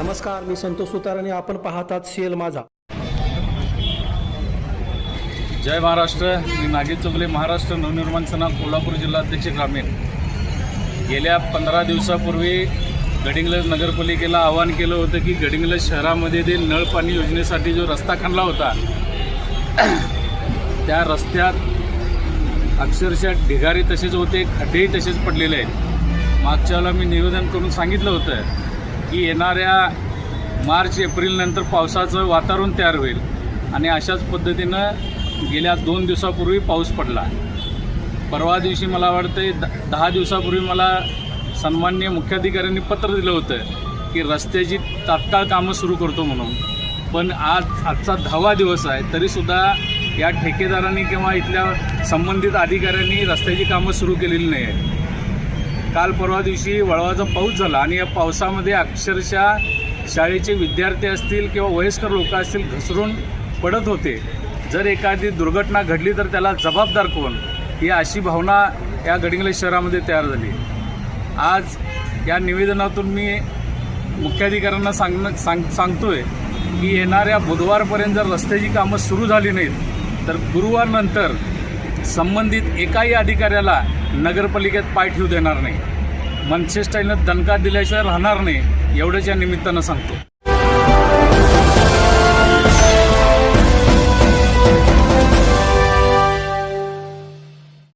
नमस्कार मी संतोष सुतार आणि आपण पाहतात सीएल माझा. जय महाराष्ट्र मी नागेश चोगले महाराष्ट्र नवनिर्माण सेना कोल्हापूर जिल्हाध्यक्ष ग्रामीण. गेल्या पंधरा दिवसापूर्वी गडिंग्लज नगरपालिकेला आवाहन केलं होतं की गडिंग्लज शहरामध्ये ते नळ पाणी योजनेसाठी जो रस्ता खणला होता त्या रस्त्यात अक्षरशः ढिगारी तसेच होते खड्डेही तसेच पडलेले आहेत. मागच्या वेळेला मी निवेदन करून सांगितलं होतं की येणाऱ्या मार्च एप्रिलनंतर पावसाचं वातावरण तयार होईल. आणि अशाच पद्धतीनं गेल्या दोन दिवसापूर्वी पाऊस पडला. परवा दिवशी मला वाटतं द दहा दिवसापूर्वी मला सन्माननीय मुख्याधिकाऱ्यांनी पत्र दिलं होतं की रस्त्याची तात्काळ कामं सुरू करतो म्हणून. पण आज आजचा दहावा दिवस आहे तरीसुद्धा या ठेकेदारांनी किंवा इथल्या संबंधित अधिकाऱ्यांनी रस्त्याची कामं सुरू केलेली नाही आहेत काल परवा दिवशी वळवाचा पाऊस झाला आणि या पावसामध्ये अक्षरशः शाळेचे विद्यार्थी असतील किंवा वयस्कर लोक असतील घसरून पडत होते. जर एखादी दुर्घटना घडली तर त्याला जबाबदार कोण? ही अशी भावना या गडिंगले शहरामध्ये तयार झाली. आज या निवेदनातून मी मुख्याधिकाऱ्यांना सांगणं सांग सांगतोय की येणाऱ्या बुधवारपर्यंत जर रस्त्याची कामं सुरू झाली नाहीत तर गुरुवारनंतर संबंधित एकाही अधिकाऱ्याला नगरपालिकेत पाय ठेवू देणार नाही. मनसेस्टाईलनं दणका दिल्याशिवाय राहणार नाही एवढंच या निमित्तानं सांगतो.